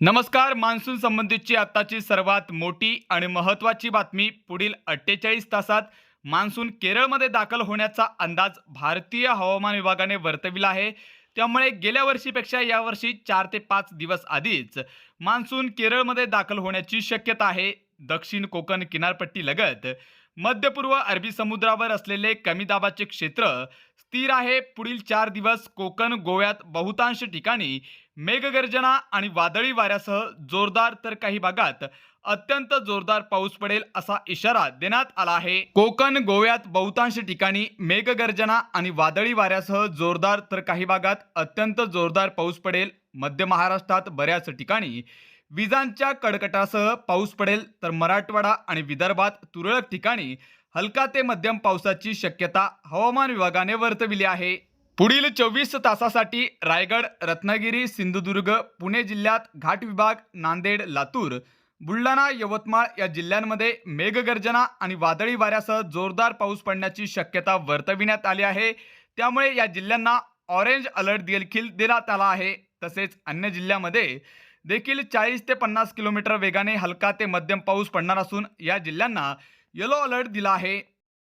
नमस्कार मान्सून संबंधीची आत्ताची सर्वात मोठी आणि महत्त्वाची बातमी पुढील अठ्ठेचाळीस तासात मान्सून केरळमध्ये दाखल होण्याचा अंदाज भारतीय हवामान विभागाने वर्तविला आहे. त्यामुळे गेल्या वर्षीपेक्षा यावर्षी चार ते पाच दिवस आधीच मान्सून केरळमध्ये दाखल होण्याची शक्यता आहे. दक्षिण कोकण किनारपट्टीलगत मध्यपूर्व मध्य पूर्व अरबी समुद्रावर असलेले कमी दाबाचे क्षेत्र स्थिर आहे. पुढील चार दिवस कोकण गोव्यात बहुतांश ठिकाणी मेघगर्जना आणि वादळी वाऱ्यासह जोरदार तर काही भागात अत्यंत जोरदार पाऊस पडेल असा इशारा देण्यात आला आहे. कोकण गोव्यात बहुतांश ठिकाणी मेघगर्जना आणि वादळी वाऱ्यासह जोरदार तर काही भागात अत्यंत जोरदार पाऊस पडेल. मध्य महाराष्ट्रात बऱ्याच ठिकाणी विजांच्या कडकटासह पाऊस पडेल तर मराठवाडा आणि विदर्भात तुरळक ठिकाणी हलका ते मध्यम पावसाची शक्यता हवामान विभागाने वर्तविली आहे. पुढील चोवीस तासासाठी रायगड रत्नागिरी सिंधुदुर्ग पुणे जिल्ह्यात घाट विभाग नांदेड लातूर बुलढाणा यवतमाळ या जिल्ह्यांमध्ये मेघगर्जना आणि वादळी वाऱ्यासह जोरदार पाऊस पडण्याची शक्यता वर्तविण्यात आली आहे. त्यामुळे या जिल्ह्यांना ऑरेंज अलर्ट देखील देण्यात आला आहे. तसेच अन्य जिल्ह्यामध्ये देखील चाळीस ते पन्नास किलोमीटर वेगाने हलका ते मध्यम पाऊस पडणार असून या जिल्ह्यांना येलो अलर्ट दिला आहे.